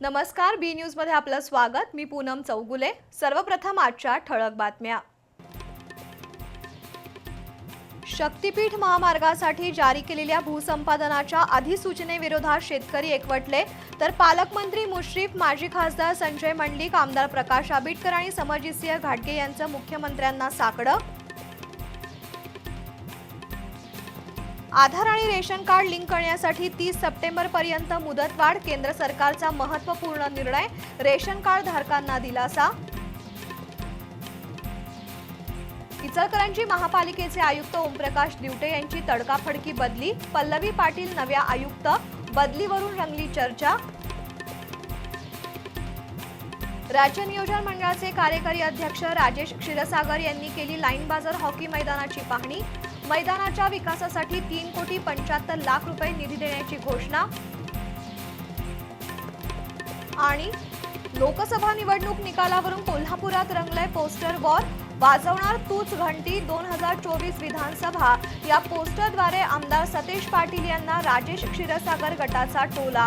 नमस्कार बी न्यूजमध्ये आपलं स्वागत. मी पूनम चौगुले. सर्वप्रथम आजच्या ठळक बातम्या. शक्तीपीठ महामार्गासाठी जारी केलेल्या भूसंपादनाच्या अधिसूचनेविरोधात शेतकरी एकवटले. तर पालकमंत्री मुश्रीफ माजी खासदार संजय मंडलिक आमदार प्रकाश आबिटकर आणि समरजितसिंह घाटगे यांचं मुख्यमंत्र्यांना साकडं. आधार आणि रेशन कार्ड लिंक करण्यासाठी तीस सप्टेंबर पर्यंत मुदतवाढ केंद्र सरकारचा महत्त्वपूर्ण निर्णय रेशन कार्ड धारकांना दिलासा. इचलकरंजी महापालिकेचे आयुक्त ओमप्रकाश दिवटे यांची तडकाफडकी बदली पल्लवी पाटील नव्या आयुक्त बदलीवरून रंगली चर्चा. राज्य नियोजन मंडळाचे कार्यकारी अध्यक्ष राजेश क्षीरसागर यांनी केली लाईन बाजार हॉकी मैदानाची पाहणी. मैदानाच्या विकासासाठी तीन कोटी पंच्याहत्तर लाख रुपये निधी देण्याची घोषणा. आणि लोकसभा निवडणूक निकालावरून कोल्हापुरात रंगलंय पोस्टर वॉर वाजवणार तूच घंटी दोन हजार चोवीस विधानसभा. या पोस्टरद्वारे आमदार सतेज पाटील यांना राजेश क्षीरसागर गटाचा टोला.